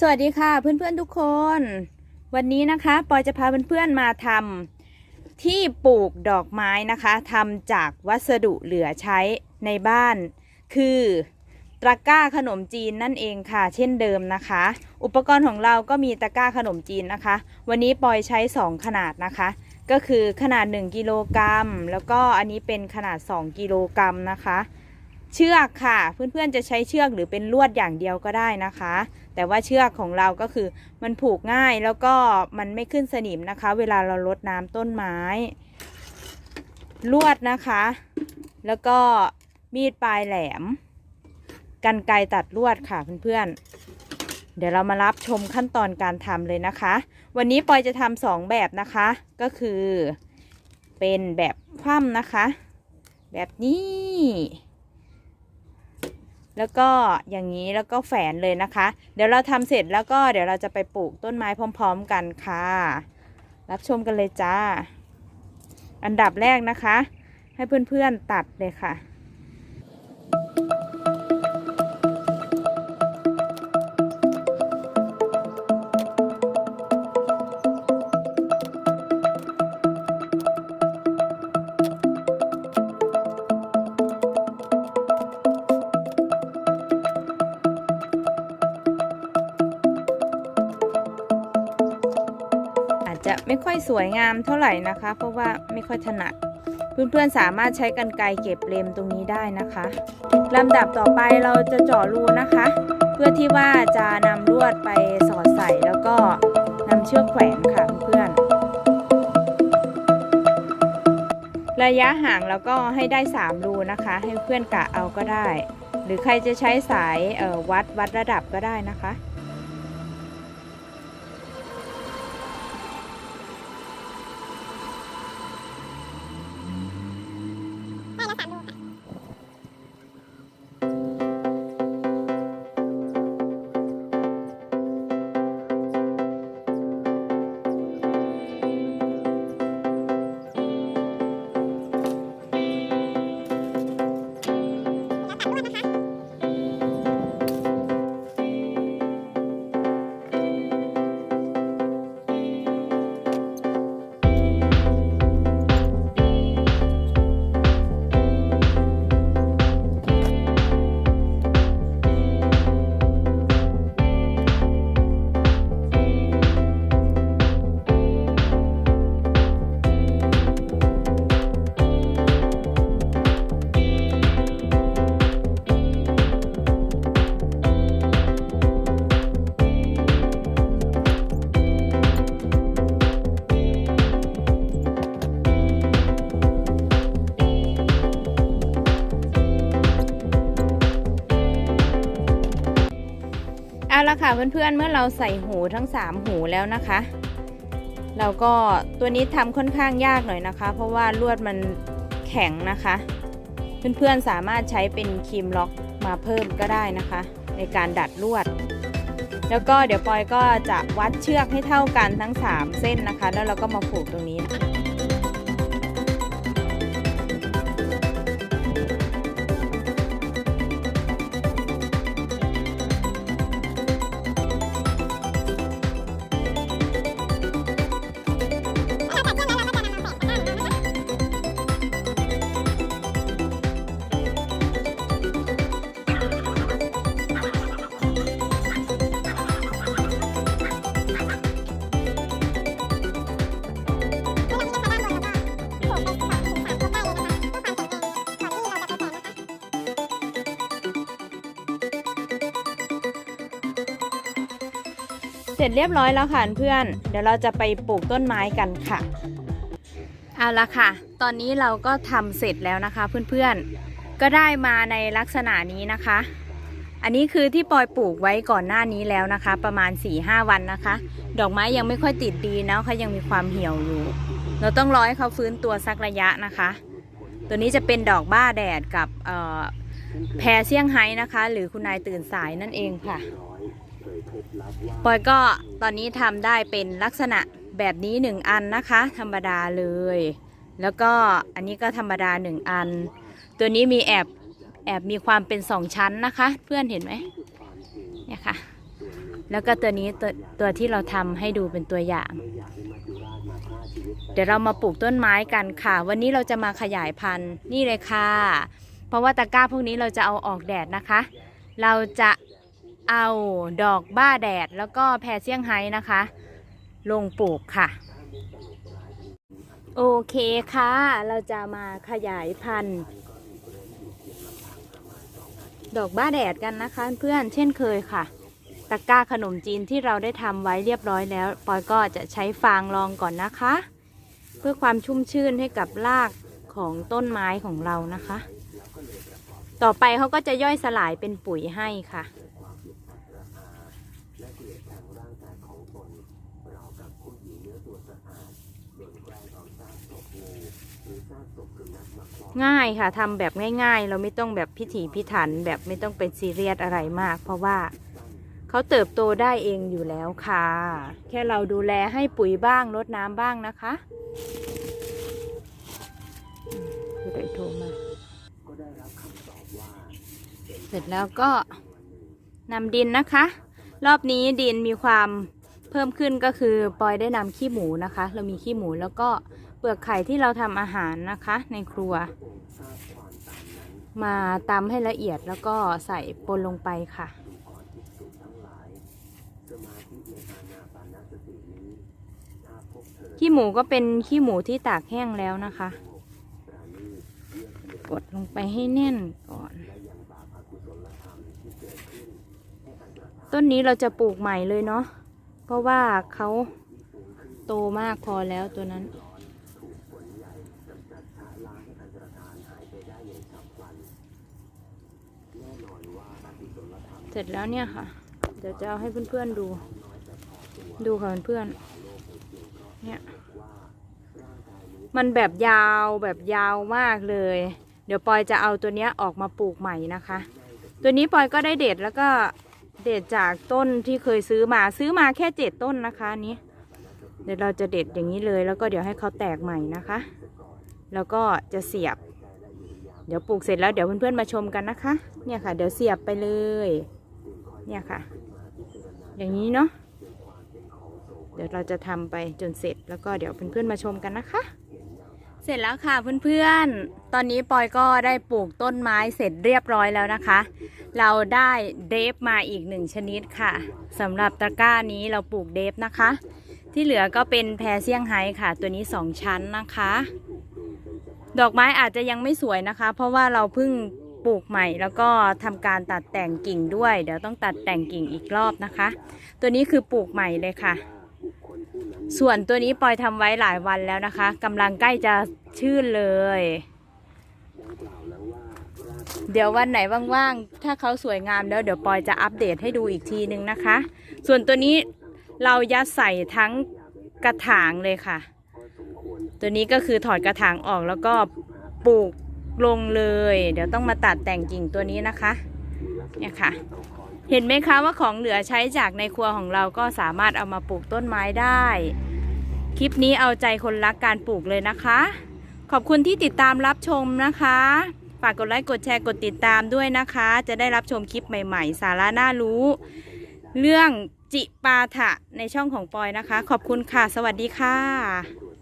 สวัสดีค่ะเพื่อนๆทุกคน วันนี้นะคะปอยจะพาเพื่อนๆมาทำที่ปลูกดอกไม้นะคะทำจากวัสดุเหลือใช้ในบ้าน คือตะกร้าขนมจีนนั่นเองค่ะ เช่นเดิมนะคะ อุปกรณ์ของเราก็มีตะกร้าขนมจีนนะคะ วันนี้ปอยใช้ 2 ขนาดนะคะ ก็คือขนาด 1 กิโลกรัมแล้วก็อันนี้เป็นขนาด 2 กิโลกรัมนะคะ เชือกค่ะ เพื่อนๆจะใช้เชือกหรือเป็นลวดอย่างเดียวก็ได้นะคะ แต่ว่าเชือกของเราก็คือมันผูกง่ายแล้วก็มันไม่ขึ้นสนิมนะคะ เวลาเราลดน้ำต้นไม้ ลวดนะคะ แล้วก็มีดปลายแหลมกันไกตัดลวดค่ะเพื่อนๆ เดี๋ยวเรามารับชมขั้นตอนการทำเลยนะคะ วันนี้ปอยจะทำสองแบบนะคะ ก็คือเป็นแบบคว่ำนะคะ แบบนี้ แล้วก็อย่างนี้แล้วก็แฝนเลยนะคะ เดี๋ยวเราทำเสร็จแล้วก็เดี๋ยวเราจะไปปลูกต้นไม้พร้อม ๆ กันค่ะ รับชมกันเลยจ้า อันดับแรกนะคะ ให้เพื่อนๆตัดเลยค่ะ ไม่ค่อยสวยงามเท่าไหร่นะคะ เพราะว่าไม่ค่อยถนัด เพื่อนๆสามารถใช้กรรไกรเก็บเลมตรงนี้ได้นะคะลำดับต่อไปเราจะเจาะรูนะคะ เพื่อที่ว่าจะนำลวดไปสอดใส่แล้วก็นำเชือกแขวนค่ะเพื่อนระยะห่างแล้วก็ให้ได้ 3 รูนะคะ ให้เพื่อนกะเอาก็ได้ หรือใครจะใช้สายออวัดวัดระดับก็ได้นะคะ ค่ะเพื่อนๆเมื่อเราใส่หูทั้ง 3 หูแล้วนะคะเราก็ตัวนี้ทำค่อนข้างยากหน่อยนะคะ เพราะว่าลวดมันแข็งนะคะ เพื่อนๆสามารถใช้เป็นครีมล็อกมาเพิ่มก็ได้นะคะ ในการดัดลวด แล้วก็เดี๋ยวปอยก็จะวัดเชือกให้เท่ากันทั้ง 3 เส้นนะคะ แล้วเราก็มาผูกตรงนี้ เสร็จเรียบร้อยแล้วค่ะเพื่อน เดี๋ยวเราจะไปปลูกต้นไม้กันค่ะ เอาละค่ะ ตอนนี้เราก็ทำเสร็จแล้วนะคะเพื่อนๆ ก็ได้มาในลักษณะนี้นะคะ อันนี้คือที่ปอยปลูกไว้ก่อนหน้านี้แล้วนะคะ ประมาณ4-5วันนะคะ ดอกไม้ยังไม่ค่อยติดดีนะเขายังมีความเหี่ยวอยู่ เราต้องรอให้เขาฟื้นตัวสักระยะนะคะ ตัวนี้จะเป็นดอกบ้าแดดกับแพรเซี่ยงไฮ้นะคะ หรือคุณนายตื่นสายนั่นเองค่ะ ปอยก็ตอนนี้ทำได้เป็นลักษณะแบบนี้หนึ่งอันนะคะ ธรรมดาเลย แล้วก็อันนี้ก็ธรรมดาหนึ่งอัน ตัวนี้มีแอบแอบมีความเป็นสองชั้นนะคะ เพื่อนเห็นไหมเนี่ยค่ะ แล้วก็ตัวนี้ตัวตัวที่เราทำให้ดูเป็นตัวอย่าง เดี๋ยวเรามาปลูกต้นไม้กันค่ะ วันนี้เราจะมาขยายพันธุ์นี่เลยค่ะ เพราะว่าตะกร้าพวกนี้เราจะเอาออกแดดนะคะ เราจะ เอาดอกบ้าแดดแล้วก็แพรเซี่ยงไฮ้นะคะ ลงปลูกค่ะ โอเคค่ะ เราจะมาขยายพันธุ์ ดอกบ้าแดดกันนะคะ เพื่อนเช่นเคยค่ะตะกร้าขนมจีนที่เราได้ทำไว้เรียบร้อยแล้ว ปอยก็จะใช้ฟางรองก่อนนะคะ เพื่อความชุ่มชื่นให้กับรากของต้นไม้ของเรานะคะ ต่อไปเขาก็จะย่อยสลายเป็นปุ๋ยให้ค่ะ ง่ายค่ะทำแบบง่าย ๆ เราไม่ต้องแบบพิถีพิถันแบบไม่ต้องเป็นซีเรียสอะไรมาก เพราะว่าเขาเติบโตได้เองอยู่แล้วค่ะ แค่เราดูแลให้ปุ๋ยบ้างรดน้ำบ้างนะคะผู้ใดโทรมาเสร็จแล้วก็นำดินนะคะ รอบนี้ดินมีความเพิ่มขึ้นก็คือปอยได้นำขี้หมูนะคะ เรามีขี้หมูแล้วก็ ปลือกไข่ที่เราทำอาหารนะคะ ในครัว มาตำให้ละเอียดแล้วก็ใส่ปนลงไปค่ะ ขี้หมูก็เป็นขี้หมูที่ตากแห้งแล้วนะคะ กดลงไปให้แน่นก่อน ต้นนี้เราจะปลูกใหม่เลยเนาะเพราะว่าเขาโตมากพอแล้วตัวนั้น เสร็จแล้วเนี่ยค่ะ เดี๋ยวจะเอาให้เพื่อนๆดู ดูค่ะเพื่อนๆเนี่ย มันแบบยาวแบบยาวมากเลย เดี๋ยวปอยจะเอาตัวเนี้ยออกมาปลูกใหม่นะคะ ตัวนี้ปอยก็ได้เด็ดแล้วก็เด็ดจากต้นที่เคยซื้อมาซื้อมาแค่เจ็ดต้นนะคะนี้เดี๋ยวเราจะเด็ดอย่างนี้เลยแล้วก็เดี๋ยวให้เขาแตกใหม่นะคะ แล้วก็จะเสียบ เดี๋ยวปลูกเสร็จแล้วเดี๋ยวเพื่อนๆมาชมกันนะคะ เนี่ยค่ะ เดี๋ยวเสียบไปเลย เนี่ยค่ะ อย่างนี้เนาะเดี๋ยวเราจะทำไปจนเสร็จแล้วก็เดี๋ยวเพื่อนๆมาชมกันนะคะ เสร็จแล้วค่ะเพื่อนๆ ตอนนี้ปอยก็ได้ปลูกต้นไม้เสร็จเรียบร้อยแล้วนะคะ เราได้เดฟมาอีกหนึ่งชนิดค่ะสำหรับตะกร้านี้เราปลูกเดฟนะคะ ที่เหลือก็เป็นแพรเซี่ยงไฮ้ค่ะ ตัวนี้สองชั้นนะคะ ดอกไม้อาจจะยังไม่สวยนะคะ เพราะว่าเราเพิ่ง ปลูกใหม่ แล้วก็ทำการตัดแต่งกิ่งด้วย เดี๋ยวต้องตัดแต่งกิ่งอีกรอบนะคะ ตัวนี้คือปลูกใหม่เลยค่ะ ส่วนตัวนี้ปอยทำไว้หลายวันแล้วนะคะกำลังใกล้จะชื่นเลย เดี๋ยววันไหนว่างๆถ้าเขาสวยงามแล้วเดี๋ยวปอยจะอัปเดตให้ดูอีกทีนึงนะคะ ส่วนตัวนี้เรายัดใส่ทั้งกระถางเลยค่ะ ตัวนี้ก็คือถอดกระถางออกแล้วก็ปลูก ลงเลย เดี๋ยวต้องมาตัดแต่งกิ่งตัวนี้นะคะเนี่ยค่ะ เห็นไหมคะว่าของเหลือใช้จากในครัวของเราก็สามารถเอามาปลูกต้นไม้ได้ คลิปนี้เอาใจคนรักการปลูกเลยนะคะ ขอบคุณที่ติดตามรับชมนะคะ ฝากกดไลค์กดแชร์กดติดตามด้วยนะคะ จะได้รับชมคลิปใหม่ ๆ สาระน่ารู้ เรื่องจิปาถะในช่องของปอยนะคะ ขอบคุณค่ะ สวัสดีค่ะ